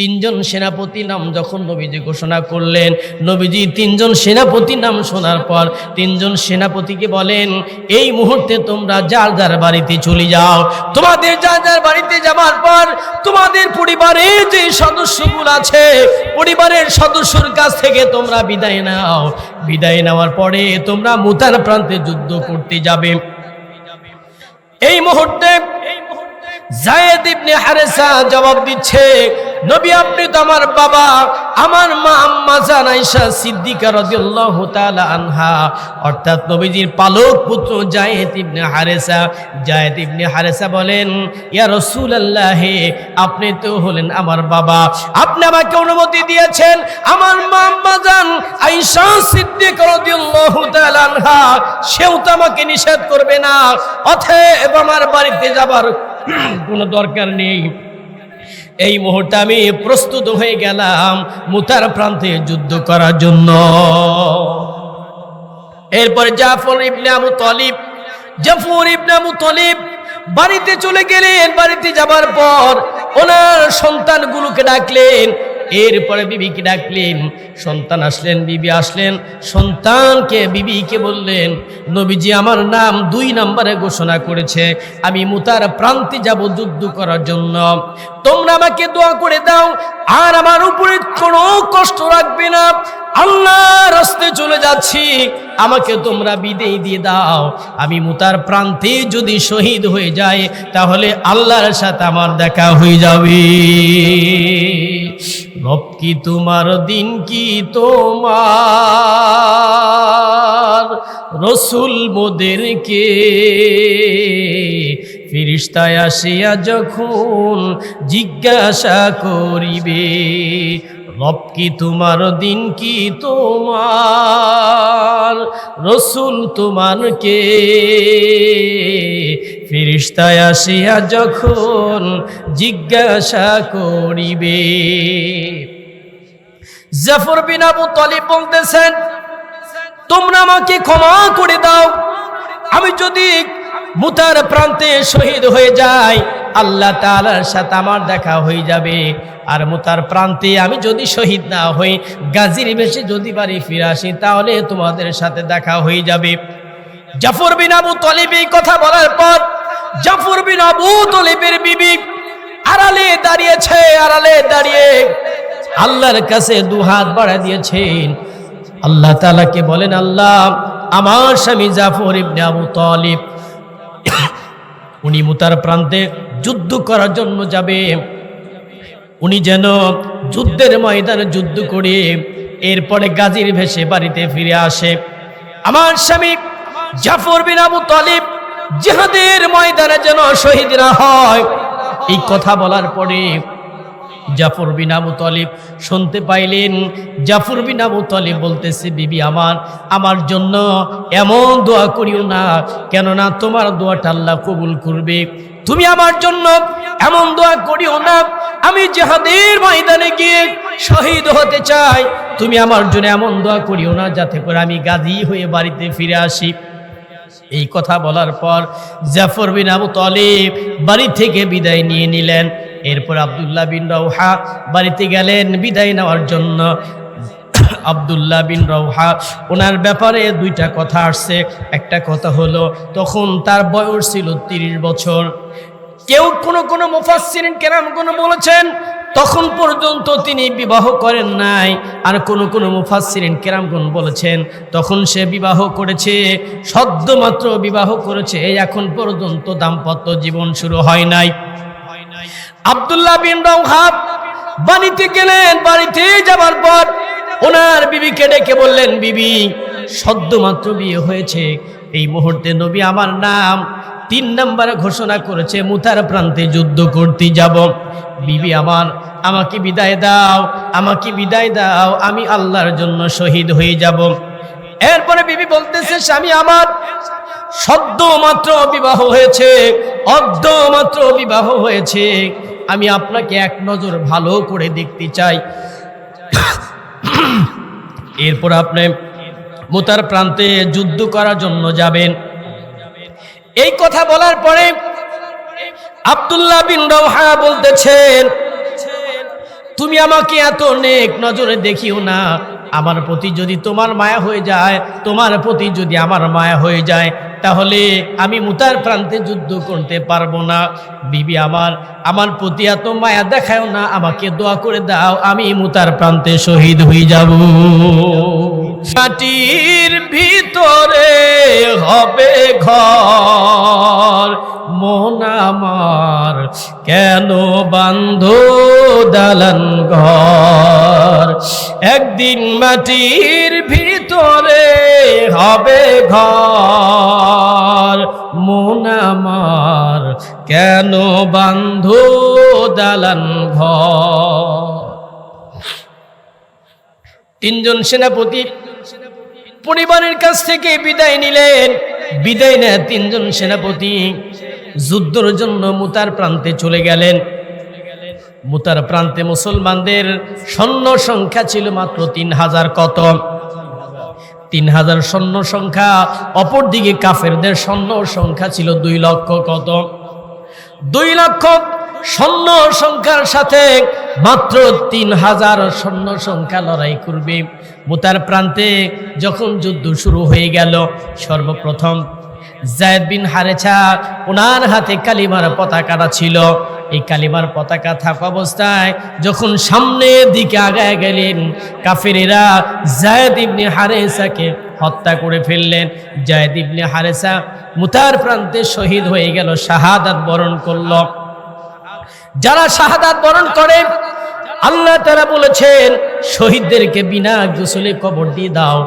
তিনজন সেনাপতি নাম যখন নবীজি ঘোষণা করলেন, নবীজি তিনজন সেনাপতি নাম শোনার পর তিনজন সেনাপতিকে বলেন, এই মুহূর্তে তোমরা যার যার বাড়িতে চলে যাও। তোমাদের যার যার বাড়িতে যাবার পর তোমাদের পরিবারে যে সদস্যগুলো আছে, পরিবারের সদস্যর কাছ থেকে তোমরা বিদায় নাও। বিদায় নেওয়ার পরে তোমরা মুতার প্রান্তে যুদ্ধ করতে যাবে। এই মুহূর্তে জায়েদ ইবনে হারেসা জবাব দিচ্ছে নবী, আপনি তো আমার বাবা। আমার মা আম্মা জান সিদ্দিকা রাদিয়াল্লাহু তাআলা আনহা। অর্থাৎ নবীজির পালক পুত্র জায়েদ ইবনে হারেসা। জায়েদ ইবনে হারেসা বলেন, ইয়া রাসূলুল্লাহ, আপনি তো হলেন আমার বাবা। আপনি আমাকে অনুমতি দিয়েছেন। আমার মা আম্মা জান আয়েশা সিদ্দিকা রাদিয়াল্লাহু তাআলা আনহা, সেও তো আমাকে নিষেধ করবে না। অতএব আমার বাড়িতে যাবার কোনো দরকার নেই। এই মুহূর্তে আমি প্রস্তুত হয়ে গেলাম মুতার প্রান্তে যুদ্ধ করার জন্য। এরপরে জাফর ইবনে আবু তলিব, জাফর ইবনে আবু তলিব বাড়িতে চলে গেলেন। বাড়িতে যাবার পর ওনার সন্তানগুলোকে ডাকলেন এরপরে বিবিকে ডাকলেন, সন্তান আসলেন, বিবি আসলেন, সন্তানকে বিবিকে বললেন, নবীজি আমার নাম দুই নম্বরে ঘোষণা করেছে, আমি মুতার প্রান্তে যাব যুদ্ধ করার জন্য। তোমরা আমাকে দোয়া করে দাও, আর আমার উপরে কোনো কষ্ট রাখবে না। আল্লাহ রাস্তে চলে যাচ্ছি। আমাকে তোমরা বিদেয় দিয়ে দাও। আমি মুতার প্রান্তে যদি শহীদ হয়ে যায় তাহলে আল্লাহর সাথে আমার দেখা হয়ে যাবে। রব কি তোমার, দিন কি তোমার? রসুল মোদেরকে ফিরিস্তায় আসিয়া যখন জিজ্ঞাসা করিবে রব কি তোমার দিন কি তোমার? রসুল তোমারকে ফিরিস্তায় আসিয়া যখন জিজ্ঞাসা করিবে। জাফর বিন আবু তলিব বলতেছেন, তোমরা আমাকে ক্ষমা করে দাও। আমি যদি মুতার প্রান্তে শহীদ হয়ে যাই, আল্লাহ তালার সাথে আমার দেখা হয়ে যাবে। আর মুতার প্রান্তে আমি যদি শহীদ না হই, গাজীর বেশে যদি বাড়ি ফিরে আসি, তাহলে তোমাদের সাথে দেখা হয়ে যাবে। জাফর বিন আবু তলিব এই কথা বলার পর, জাফর বিন আবু তলিবের বিবি আড়ালে দাঁড়িয়েছে, আড়ালে দাঁড়িয়ে আল্লাহর কাছে দু হাত বাড়া দিয়েছেন। আল্লাহ তালাকে বলেন, আল্লাহ, আমার স্বামী জাফর ইবনে আবু তলিব, উনি মুতার প্রান্তে যুদ্ধ করার জন্য যাবে। উনি যেন যুদ্ধের ময়দানে যুদ্ধ করে এরপরে গাজীর ভেসে বাড়িতে ফিরে আসে। আমার স্বামী জাফর বিন আবু তলিব জেহাদের ময়দানে যেন শহীদ না হয়। এই কথা বলার পরে জাফর বিন আবু তলিব শুনতে পাইলেন, জাফর বিন আবু তলিব বলতেছে, বিবি আমার আমার জন্য এমন দোয়া করিও না, কেননা তোমার দোয়াটা আল্লাহ কবুল করবে। তুমি আমার জন্য এমন দোয়া করিও না। আমি জেহাদের ময়দানে গিয়ে শহীদ হতে চাই। তুমি আমার জন্য এমন দোয়া করিও না যাতে করে আমি গাজী হয়ে বাড়িতে ফিরে আসি। এই কথা বলার পর জাফর বিন আবু তলিব বাড়ি থেকে বিদায় নিয়ে নিলেন। এরপর আবদুল্লাহ বিন রৌহা বাড়িতে গেলেন বিদায় নেওয়ার জন্য। আবদুল্লাহ বিন রৌহা ওনার ব্যাপারে দুইটা কথা আসছে। একটা কথা হলো, তখন তার বয়স ছিল তিরিশ বছর। কেউ কোনো কোনো মুফাসসিরিন কেরাম কোনো বলেছেন, তখন পর্যন্ত তিনি বিবাহ করেন নাই। আর কোনো কোনো মুফাসসিরিন কেরামগুন বলেছেন, তখন সে বিবাহ করেছে, সদ্যমাত্র বিবাহ করেছে এখন পর্যন্ত দাম্পত্য জীবন শুরু হয় নাই। আব্দুল্লাহ বিন রৌহাব বাড়িতে গেলেন, বাড়িতে যাবার পর ওনার বিবিকে ডেকে বললেন, বিবি, সদ্যমাত্র বিয়ে হয়েছে, এই মুহূর্তে নবী আমার নাম তিন নম্বরে ঘোষণা করেছে, মুতার প্রান্তে যুদ্ধ করতে যাব। বিবি আমার, আমাকে বিদায় দাও, আমাকে বিদায় দাও, আমি আল্লাহর জন্য শহীদ হয়ে যাব। এরপরে বিবি বলতেছে, স্বামী আমার সদ্য মাত্র বিবাহ হয়েছে অর্ধ মাত্র বিবাহ হয়েছে। আমি আপনাকে এক নজর ভালো করে দেখতে চাই। এরপর আপনি মুতার প্রান্তে যুদ্ধ করার জন্য যাবেন। এই কথা বলার পরে আবদুল্লাহ বিন রওহা বলতেছেন, তুমি আমাকে এত নেক নজরে দেখিও না। আমার প্রতি যদি তোমার মায়া হয়ে যায়, তোমার প্রতি যদি আমার মায়া হয়ে যায়, তাহলে আমি মুতার প্রান্তে যুদ্ধ করতে পারব না। বিবি আমার আমার প্রতি এত মায়া দেখাও না, আমাকে দোয়া করে দাও, আমি মুতার প্রান্তে শহীদ হয়ে যাব। মাটির ভিতরে হবে ঘর। মন আমার কেন বান্ধ দালান ঘর? একদিন মাটির ভিতরে হবে ঘর। মন আমার কেন বান্ধ দালান ঘর? তিনজন সেনাপতি পরিবারের কাছ থেকে বিদায় নিলেন। বিদায় নেয় তিনজন সেনাপতি যুদ্ধর জন্য মুতার প্রান্তে চলে গেলেন। মুতার প্রান্তে মুসলমানদের সৈন্য সংখ্যা ছিল মাত্র তিন হাজার কত? তিন হাজার সৈন্য সংখ্যা, অপরদিকে কাফেরদের সৈন্য সংখ্যা ছিল দুই লক্ষ কত? দুই লক্ষ সৈন্য সংখ্যার সাথে মাত্র তিন হাজার সৈন্য সংখ্যা লড়াই করবে। মুতার প্রান্তে যখন যুদ্ধ শুরু হয়ে গেল, সর্বপ্রথম জায়দ বিন হারেছা ওনার হাতে কালিমার পতাকাটা ছিল। এই কালিমার পতাকা থাকা অবস্থায় যখন সামনের দিকে আগায় গেলেন, কাফেরেরা জায়দ ইবনে হারেসাকে হত্যা করে ফেললেন। জায়দ ইবনে হারেসা মুতার প্রান্তে শহীদ হয়ে গেল, শাহাদাত বরণ করল। যারা শাহাদাত বরণ করে, আল্লাহ তারা বলেছেন শহীদদেরকে বিনা গোসলে কবর দিয়ে দাও।